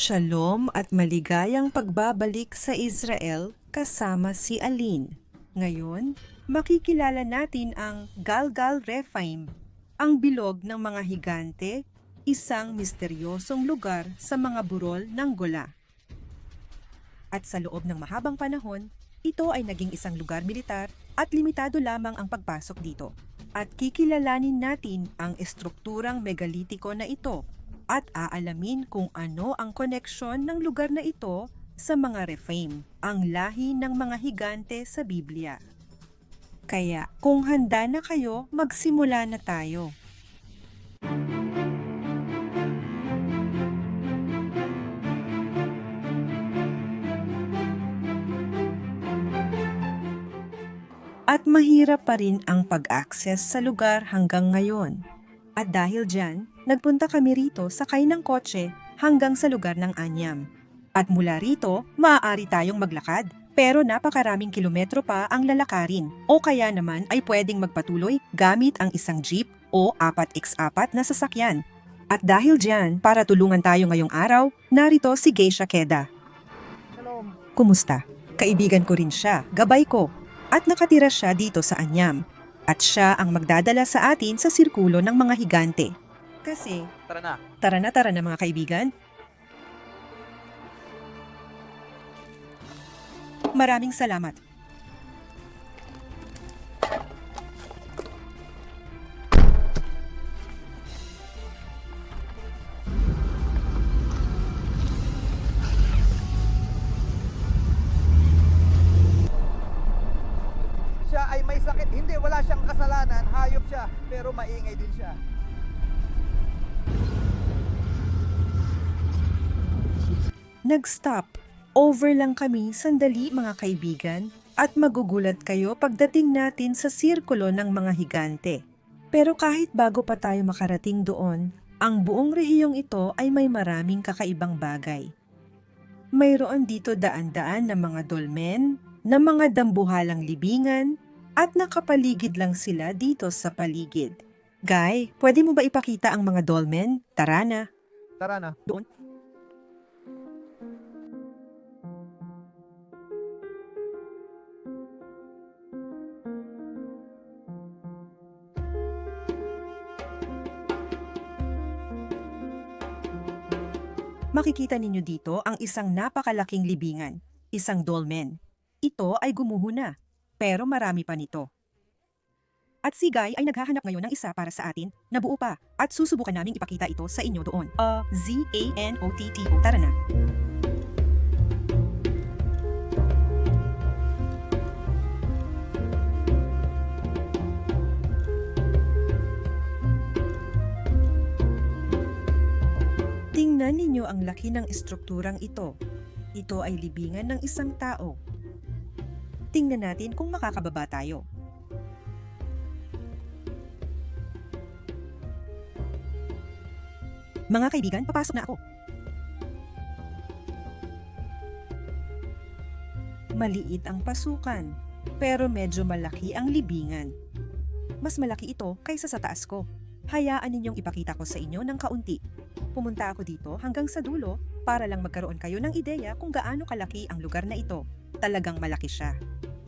Shalom at maligayang pagbabalik sa Israel kasama si Aline. Ngayon, makikilala natin ang Galgal Rephaim, ang bilog ng mga higante, isang misteryosong lugar sa mga burol ng Gola. At sa loob ng mahabang panahon, ito ay naging isang lugar militar at limitado lamang ang pagpasok dito. At kikilalanin natin ang estrukturang megalitiko na ito at aalamin kung ano ang koneksyon ng lugar na ito sa mga Rephaim, ang lahi ng mga higante sa Biblia. Kaya kung handa na kayo, magsimula na tayo. At mahirap pa rin ang pag-access sa lugar hanggang ngayon. At dahil dyan, nagpunta kami rito sakay ng kotse hanggang sa lugar ng Anyam. At mula rito, maaari tayong maglakad. Pero napakaraming kilometro pa ang lalakarin o kaya naman ay pwedeng magpatuloy gamit ang isang jeep o 4x4 na sasakyan. At dahil dyan, para tulungan tayo ngayong araw, narito si Geisha Keda. Shalom. Kumusta? Kaibigan ko rin siya, gabay ko. At nakatira siya dito sa Anyam. At siya ang magdadala sa atin sa sirkulo ng mga higante. Kasi, Tara na. tara na tara na mga kaibigan. Maraming salamat. Wala siyang kasalanan. Hayop siya. Pero maingay din siya. Nag-stop. Over lang kami sandali mga kaibigan at magugulat kayo pagdating natin sa sirkulo ng mga higante. Pero kahit bago pa tayo makarating doon, ang buong rehiyong ito ay may maraming kakaibang bagay. Mayroon dito daan-daan ng mga dolmen, na mga dambuhalang libingan, at nakapaligid lang sila dito sa paligid. Guy, pwede mo ba ipakita ang mga dolmen? Tara na. Tara na. Doon. Makikita ninyo dito ang isang napakalaking libingan, isang dolmen. Ito ay gumuho na, pero marami pa nito. At si Guy ay naghahanap ngayon ng isa para sa atin na buo pa at susubukan naming ipakita ito sa inyo doon. Uh, Z-A-N-O-T-T-O. Tara na. Tingnan ninyo ang laki ng estrukturang ito. Ito ay libingan ng isang tao. Tingnan natin kung makakababa tayo. Mga kaibigan, papasok na ako. Maliit ang pasukan, pero medyo malaki ang libingan. Mas malaki ito kaysa sa taas ko. Hayaan ninyong ipakita ko sa inyo ng kaunti. Pumunta ako dito hanggang sa dulo para lang magkaroon kayo ng ideya kung gaano kalaki ang lugar na ito. Talagang malaki siya.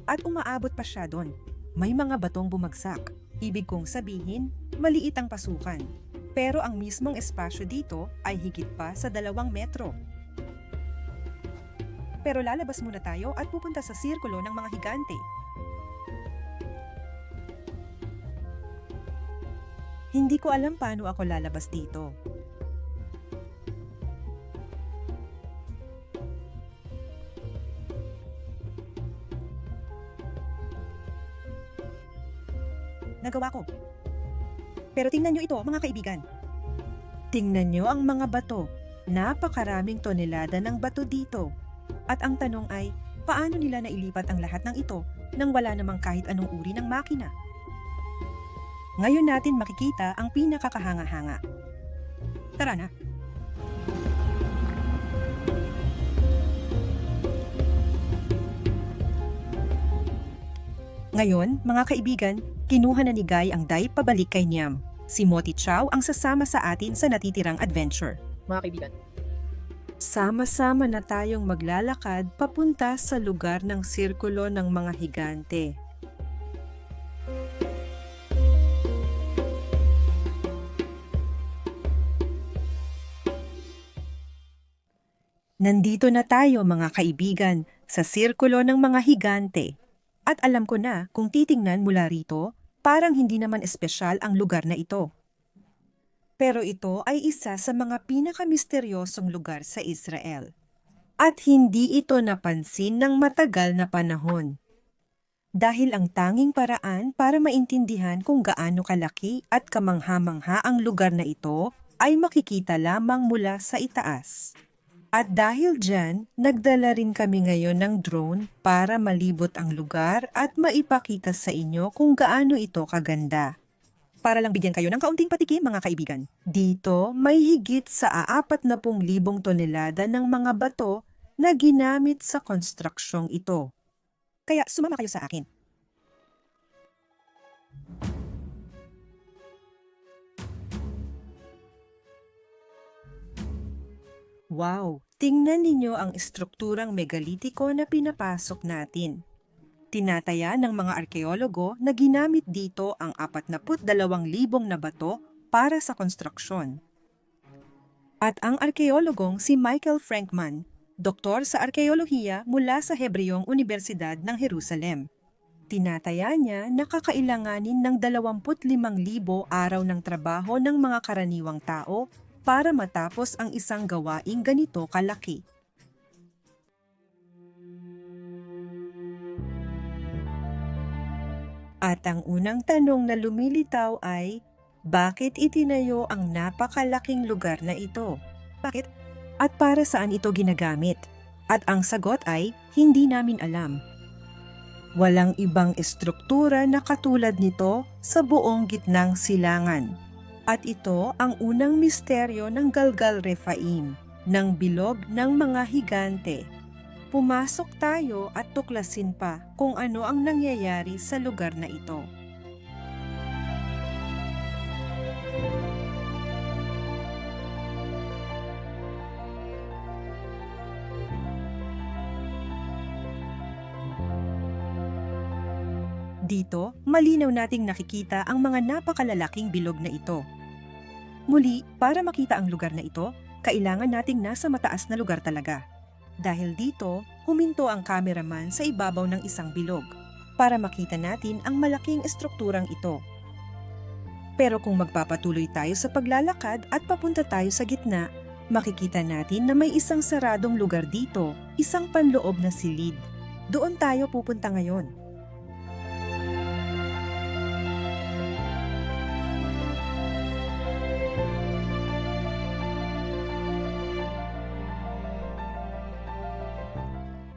At umaabot pa siya doon. May mga batong bumagsak. Ibig kong sabihin, maliit ang pasukan. Pero ang mismong espasyo dito ay higit pa sa dalawang metro. Pero lalabas muna tayo at pupunta sa sirkulo ng mga higante. Hindi ko alam paano ako lalabas dito. Nagawa ko. Pero tingnan nyo ito, mga kaibigan. Tingnan nyo ang mga bato. Napakaraming tonelada ng bato dito. At ang tanong ay, paano nila nailipat ang lahat ng ito nang wala namang kahit anong uri ng makina? Ngayon natin makikita ang pinakakahanga-hanga. Tara na. Ngayon, mga kaibigan, kinuha na ni Guy ang dai pabalik kay Niam. Si Moti Chow ang sasama sa atin sa natitirang adventure. mga kaibigan. Sama-sama na tayong maglalakad papunta sa lugar ng sirkulo ng mga higante. Nandito na tayo mga kaibigan sa sirkulo ng mga higante. At alam ko na kung titingnan mula rito, parang hindi naman espesyal ang lugar na ito. Pero ito ay isa sa mga pinakamisteryosong lugar sa Israel. At hindi ito napansin ng matagal na panahon. Dahil ang tanging paraan para maintindihan kung gaano kalaki at kamangha-mangha ang lugar na ito ay makikita lamang mula sa itaas. At dahil dyan, nagdala rin kami ngayon ng drone para malibot ang lugar at maipakita sa inyo kung gaano ito kaganda. Para lang bigyan kayo ng kaunting patikim mga kaibigan. Dito, may higit sa aapat na pung libong tonelada ng mga bato na ginamit sa konstruksyong ito. Kaya sumama kayo sa akin. Wow! Tingnan ninyo ang estrukturang megalitiko na pinapasok natin. Tinataya ng mga arkeologo na ginamit dito ang 42,000 na bato para sa konstruksyon. At ang arkeologong si Michael Frankman, doktor sa arkeolohiya mula sa Hebreyong Universidad ng Jerusalem. Tinataya niya na kakailanganin ng 25,000 araw ng trabaho ng mga karaniwang tao para matapos ang isang gawaing ganito kalaki. At ang unang tanong na lumilitaw ay, bakit itinayo ang napakalaking lugar na ito? Bakit? At para saan ito ginagamit? At ang sagot ay, hindi namin alam. Walang ibang estruktura na katulad nito sa buong gitnang silangan. At ito ang unang misteryo ng Galgal Rephaim, ng bilog ng mga higante. Pumasok tayo at tuklasin pa kung ano ang nangyayari sa lugar na ito. Dito, malinaw nating nakikita ang mga napakalalaking bilog na ito. Muli, para makita ang lugar na ito, kailangan nating nasa mataas na lugar talaga. Dahil dito, huminto ang cameraman sa ibabaw ng isang bilog para makita natin ang malaking estrukturang ito. Pero kung magpapatuloy tayo sa paglalakad at papunta tayo sa gitna, makikita natin na may isang saradong lugar dito, isang panloob na silid. Doon tayo pupunta ngayon.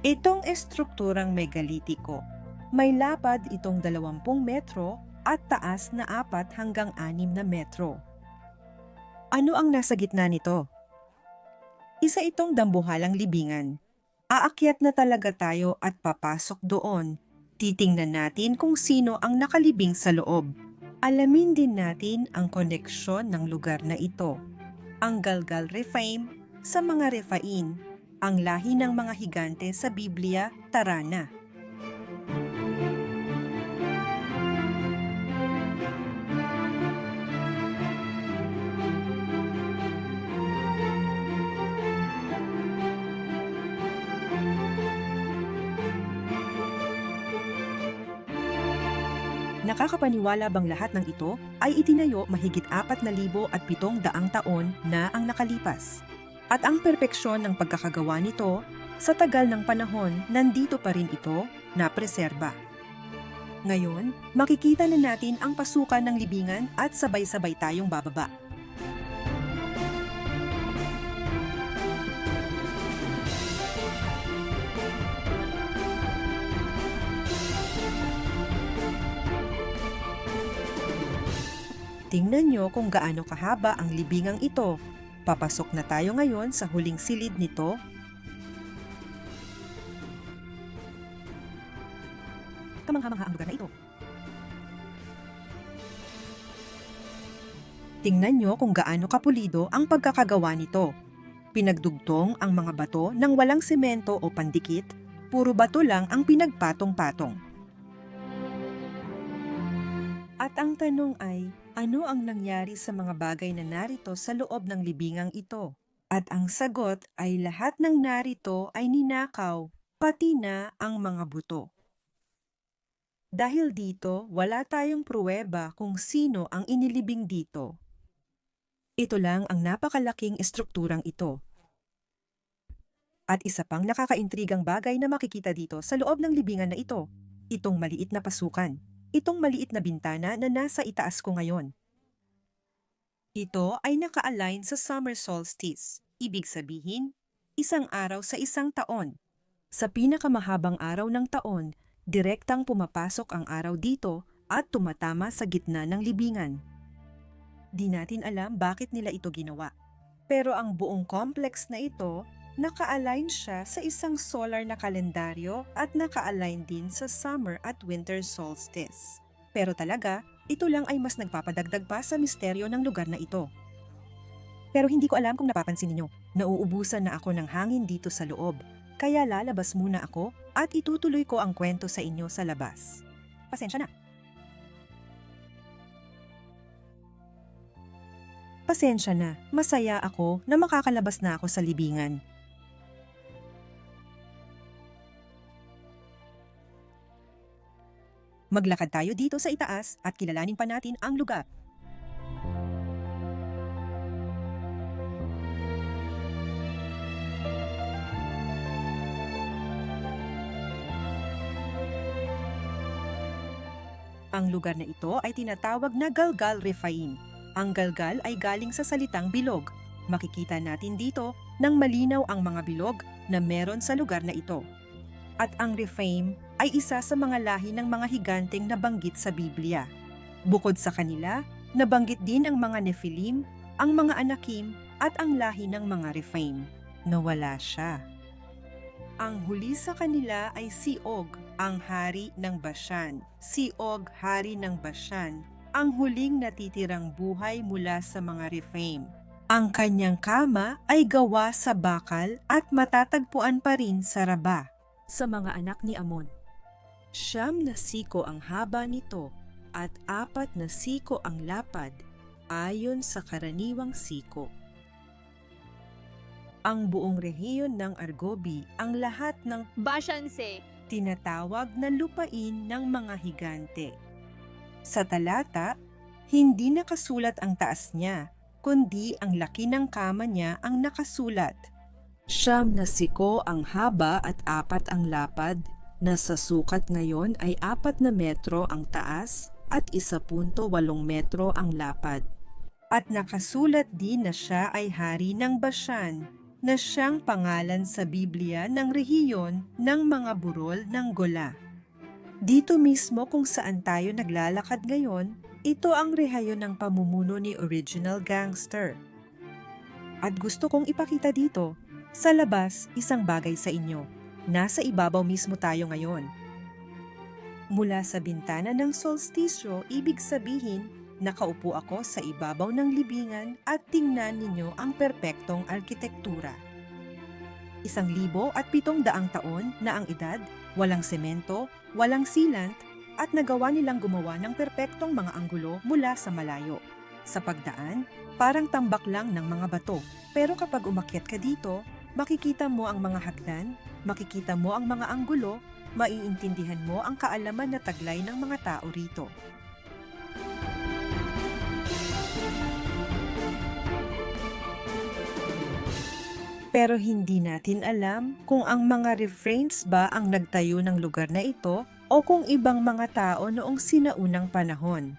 Itong estrukturang megalitiko, may lapad itong 20 metro at taas na 4 hanggang 6 na metro. Ano ang nasa gitna nito? Isa itong dambuhalang libingan. Aakyat na talaga tayo at papasok doon. Titingnan natin kung sino ang nakalibing sa loob. Alamin din natin ang koneksyon ng lugar na ito. Ang Galgal Rephaim sa mga Rephaim ang lahi ng mga higante sa Biblia, Tarana. Nakakapaniwala bang lahat ng ito ay itinayo mahigit apat na libo at pitong daang taon na ang nakalipas? At ang perpeksyon ng pagkakagawa nito, sa tagal ng panahon, nandito pa rin ito na preserba. Ngayon, makikita na natin ang pasukan ng libingan at sabay-sabay tayong bababa. Tingnan nyo kung gaano kahaba ang libingang ito Papasok na tayo ngayon sa huling silid nito. Kamangha-mangha ang lugar na ito. Tingnan nyo kung gaano kapulido ang pagkakagawa nito. Pinagdugtong ang mga bato ng walang semento o pandikit, puro bato lang ang pinagpatong-patong. At ang tanong ay, ano ang nangyari sa mga bagay na narito sa loob ng libingang ito? At ang sagot ay lahat ng narito ay ninakaw, pati na ang mga buto. Dahil dito, wala tayong pruweba kung sino ang inilibing dito. Ito lang ang napakalaking estrukturang ito. At isa pang nakakaintrigang bagay na makikita dito sa loob ng libingan na ito, itong maliit na pasukan, itong maliit na bintana na nasa itaas ko ngayon. Ito ay naka-align sa summer solstice, ibig sabihin, isang araw sa isang taon. Sa pinakamahabang araw ng taon, direktang pumapasok ang araw dito at tumatama sa gitna ng libingan. Di natin alam bakit nila ito ginawa. Pero ang buong complex na ito, naka-align siya sa isang solar na kalendaryo at naka-align din sa summer at winter solstice. Pero talaga, ito lang ay mas nagpapadagdag pa sa misteryo ng lugar na ito. Pero hindi ko alam kung napapansin ninyo, nauubusan na ako ng hangin dito sa loob, kaya lalabas muna ako at itutuloy ko ang kwento sa inyo sa labas. Pasensya na. Pasensya na, masaya ako na makakalabas na ako sa libingan. Maglakad tayo dito sa itaas at kilalanin pa natin ang lugar. Ang lugar na ito ay tinatawag na Galgal Refaim. Ang galgal ay galing sa salitang bilog. Makikita natin dito nang malinaw ang mga bilog na meron sa lugar na ito. At ang Rephaim ay isa sa mga lahi ng mga higanteng nabanggit sa Biblia. Bukod sa kanila, nabanggit din ang mga Nephilim, ang mga Anakim at ang lahi ng mga Rephaim. Nawala siya. Ang huli sa kanila ay si Og, ang hari ng Bashan. Si Og, hari ng Bashan, ang huling natitirang buhay mula sa mga Rephaim. Ang kanyang kama ay gawa sa bakal at matatagpuan pa rin sa Raba sa mga anak ni Amon. Siyam na siko ang haba nito at apat na siko ang lapad ayon sa karaniwang siko. Ang buong rehiyon ng Argobi ang lahat ng Bashanse, tinatawag na lupain ng mga higante. Sa talata, hindi nakasulat ang taas niya, kundi ang laki ng kama niya ang nakasulat. Siyam na siko ang haba at apat ang lapad, na sa sukat ngayon ay apat na metro ang taas at isa punto walong metro ang lapad. At nakasulat din na siya ay hari ng Bashan, na siyang pangalan sa Biblia ng rehiyon ng mga burol ng Gola. Dito mismo kung saan tayo naglalakad ngayon, ito ang rehayon ng pamumuno ni Original Gangster. At gusto kong ipakita dito, sa labas, isang bagay sa inyo. Nasa ibabaw mismo tayo ngayon. Mula sa bintana ng solstisyo, ibig sabihin, nakaupo ako sa ibabaw ng libingan at tingnan ninyo ang perpektong arkitektura. Isang libo at pitong daang taon na ang edad, walang semento, walang sealant, at nagawa nilang gumawa ng perpektong mga anggulo mula sa malayo. Sa pagdaan, parang tambak lang ng mga bato. Pero kapag umakyat ka dito, makikita mo ang mga hagdan, makikita mo ang mga anggulo, maiintindihan mo ang kaalaman na taglay ng mga tao rito. Pero hindi natin alam kung ang mga refrains ba ang nagtayo ng lugar na ito o kung ibang mga tao noong sinaunang panahon.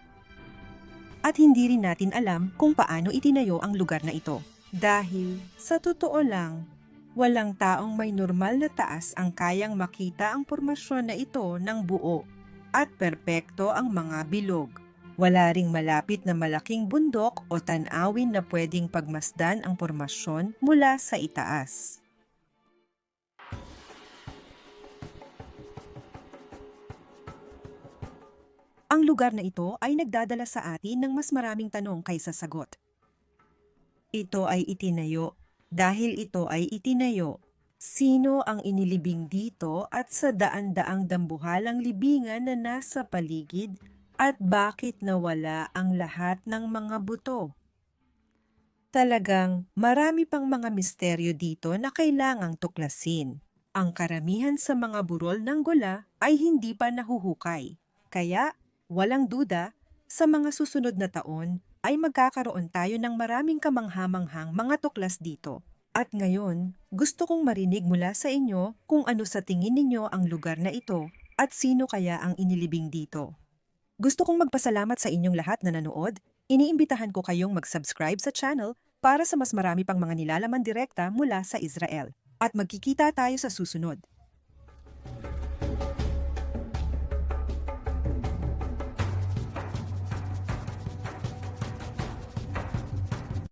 At hindi rin natin alam kung paano itinayo ang lugar na ito. Dahil, sa totoo lang, walang taong may normal na taas ang kayang makita ang formasyon na ito ng buo at perpekto ang mga bilog. Wala ring malapit na malaking bundok o tanawin na pwedeng pagmasdan ang formasyon mula sa itaas. Ang lugar na ito ay nagdadala sa atin ng mas maraming tanong kaysa sagot. Ito ay itinayo dahil ito ay itinayo. Sino ang inilibing dito at sa daan-daang dambuhalang libingan na nasa paligid at bakit nawala ang lahat ng mga buto? Talagang marami pang mga misteryo dito na kailangang tuklasin. Ang karamihan sa mga burol ng gula ay hindi pa nahuhukay. Kaya, walang duda, sa mga susunod na taon ay magkakaroon tayo ng maraming kamanghamanghang mga tuklas dito. At ngayon, gusto kong marinig mula sa inyo kung ano sa tingin ninyo ang lugar na ito at sino kaya ang inilibing dito. Gusto kong magpasalamat sa inyong lahat na nanood. Iniimbitahan ko kayong mag-subscribe sa channel para sa mas marami pang mga nilalaman direkta mula sa Israel. At magkikita tayo sa susunod.